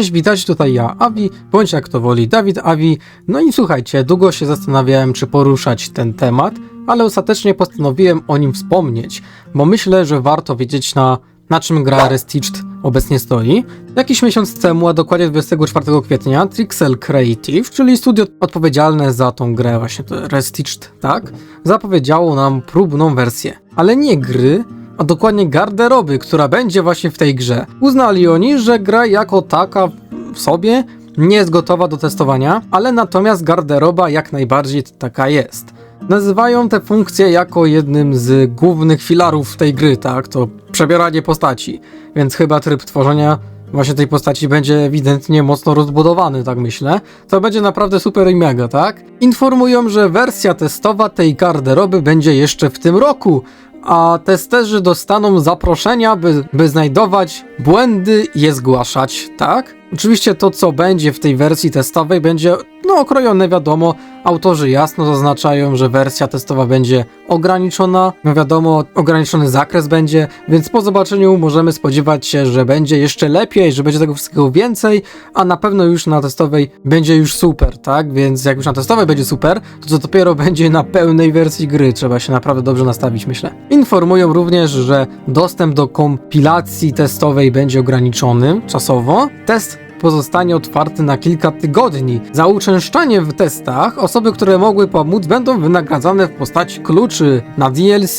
Cześć, witajcie tutaj ja, Avi, bądź jak to woli, Dawid Avi. No i słuchajcie, długo się zastanawiałem, czy poruszać ten temat, ale ostatecznie postanowiłem o nim wspomnieć, bo myślę, że warto wiedzieć na, na czym gra Restiched obecnie stoi. Jakiś miesiąc temu, a dokładnie 24 kwietnia, Trixel Creative, czyli studio odpowiedzialne za tą grę właśnie, to Restiched, tak, zapowiedziało nam próbną wersję, ale nie gry, a dokładnie garderoby, która będzie właśnie w tej grze. Uznali oni, że gra jako taka w sobie nie jest gotowa do testowania, ale natomiast garderoba jak najbardziej taka jest. Nazywają te funkcje jako jednym z głównych filarów tej gry, tak? To przebieranie postaci, więc chyba tryb tworzenia właśnie tej postaci będzie ewidentnie mocno rozbudowany, tak myślę. To będzie naprawdę super i mega, tak? Informują, że wersja testowa tej garderoby będzie jeszcze w tym roku, a testerzy dostaną zaproszenia, by, by znajdować błędy i je zgłaszać, tak? Oczywiście to, co będzie w tej wersji testowej, będzie no okrojone, wiadomo. Autorzy jasno zaznaczają, że wersja testowa będzie ograniczona, no wiadomo, ograniczony zakres będzie, więc po zobaczeniu możemy spodziewać się, że będzie jeszcze lepiej, że będzie tego wszystkiego więcej, a na pewno już na testowej będzie już super, tak? Więc jak już na testowej będzie super, to co dopiero będzie na pełnej wersji gry, trzeba się naprawdę dobrze nastawić, myślę. Informują również, że dostęp do kompilacji testowej będzie ograniczony czasowo. Test pozostanie otwarty na kilka tygodni. Za uczęszczanie w testach osoby, które mogły pomóc, będą wynagradzane w postaci kluczy na DLC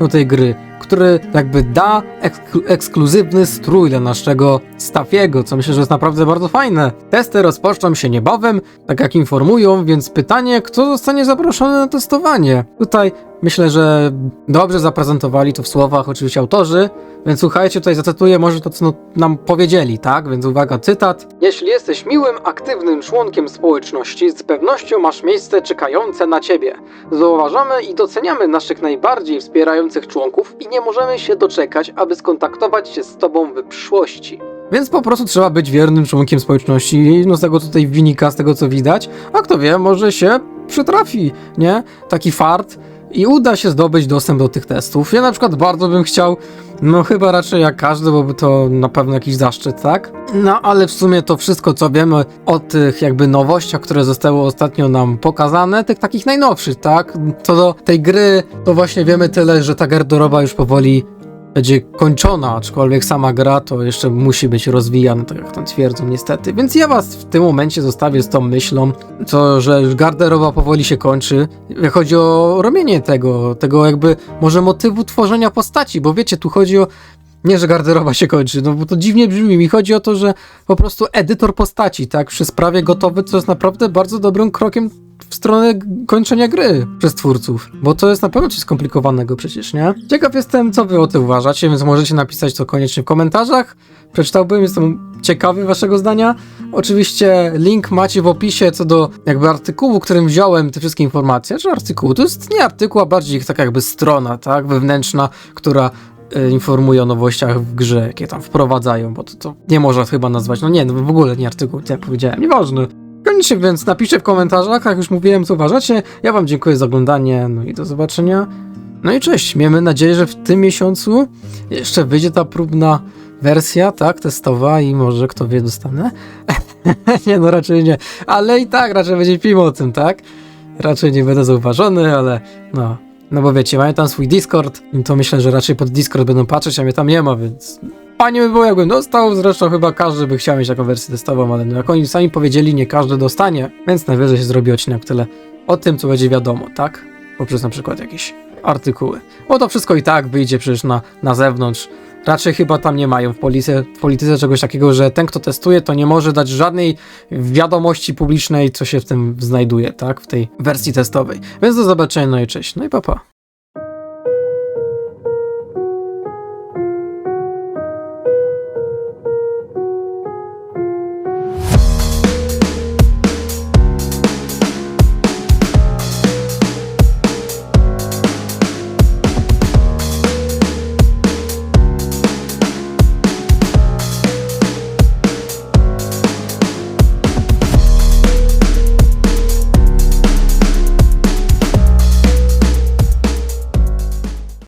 do tej gry, który jakby da eksklu- ekskluzywny strój dla naszego Staffiego, co myślę, że jest naprawdę bardzo fajne. Testy rozpoczną się niebawem, tak jak informują, więc pytanie, kto zostanie zaproszony na testowanie? Tutaj myślę, że dobrze zaprezentowali to w słowach oczywiście autorzy, więc słuchajcie, tutaj zacytuję może to, co nam powiedzieli, tak? Więc uwaga, cytat. Jeśli jesteś miłym, aktywnym członkiem społeczności, z pewnością masz miejsce czekające na ciebie. Zauważamy i doceniamy naszych najbardziej wspierających członków i nie możemy się doczekać, aby skontaktować się z tobą w przyszłości. Więc po prostu trzeba być wiernym członkiem społeczności, no z tego tutaj wynika, z tego co widać, a kto wie, może się przytrafi, nie? Taki fart i uda się zdobyć dostęp do tych testów. Ja na przykład bardzo bym chciał, no chyba raczej jak każdy, bo by to na pewno jakiś zaszczyt, tak? No ale w sumie to wszystko, co wiemy o tych jakby nowościach, które zostały ostatnio nam pokazane, tych takich najnowszych, tak? Co do tej gry, to właśnie wiemy tyle, że ta garderoba już powoli będzie kończona, aczkolwiek sama gra to jeszcze musi być rozwijana, tak jak tam twierdzą niestety. Więc ja was w tym momencie zostawię z tą myślą, to, że garderoba powoli się kończy. Chodzi o robienie tego, tego jakby może motywu tworzenia postaci, bo wiecie, tu chodzi o nie, że garderoba się kończy, no bo to dziwnie brzmi. Mi chodzi o to, że po prostu edytor postaci, tak, przy sprawie gotowy, co jest naprawdę bardzo dobrym krokiem w stronę kończenia gry przez twórców, bo to jest na pewno coś skomplikowanego przecież, nie? Ciekaw jestem, co wy o tym uważacie, więc możecie napisać to koniecznie w komentarzach. Przeczytałbym, jestem ciekawy waszego zdania. Oczywiście link macie w opisie co do jakby artykułu, którym wziąłem te wszystkie informacje. Czy artykułu? To jest nie artykuł, a bardziej taka jakby strona, tak, wewnętrzna, która e, informuje o nowościach w grze, jakie tam wprowadzają, bo to, to nie można chyba nazwać, no nie, no w ogóle nie artykuł, jak powiedziałem, nieważne. Koniecznie więc napiszcie w komentarzach, jak już mówiłem, co uważacie. Ja wam dziękuję za oglądanie, no i do zobaczenia. No i cześć, miejmy nadzieję, że w tym miesiącu jeszcze wyjdzie ta próbna wersja, tak, testowa i może kto wie dostanę. nie, no raczej nie, ale i tak raczej będzie film o tym, tak? Raczej nie będę zauważony, ale no, no bo wiecie, mają tam swój Discord to myślę, że raczej pod Discord będą patrzeć, a mnie tam nie ma, więc fajnie by było jakbym dostał, zresztą chyba każdy by chciał mieć taką wersję testową, ale no jak oni sami powiedzieli, nie każdy dostanie, więc najwyżej się zrobi odcinek tyle o tym, co będzie wiadomo, tak? Poprzez na przykład jakieś artykuły. Bo to wszystko i tak wyjdzie przecież na, na zewnątrz. Raczej chyba tam nie mają w polityce, w polityce czegoś takiego, że ten, kto testuje, to nie może dać żadnej wiadomości publicznej, co się w tym znajduje, tak? W tej wersji testowej. Więc do zobaczenia, no i cześć. No i papa. Pa.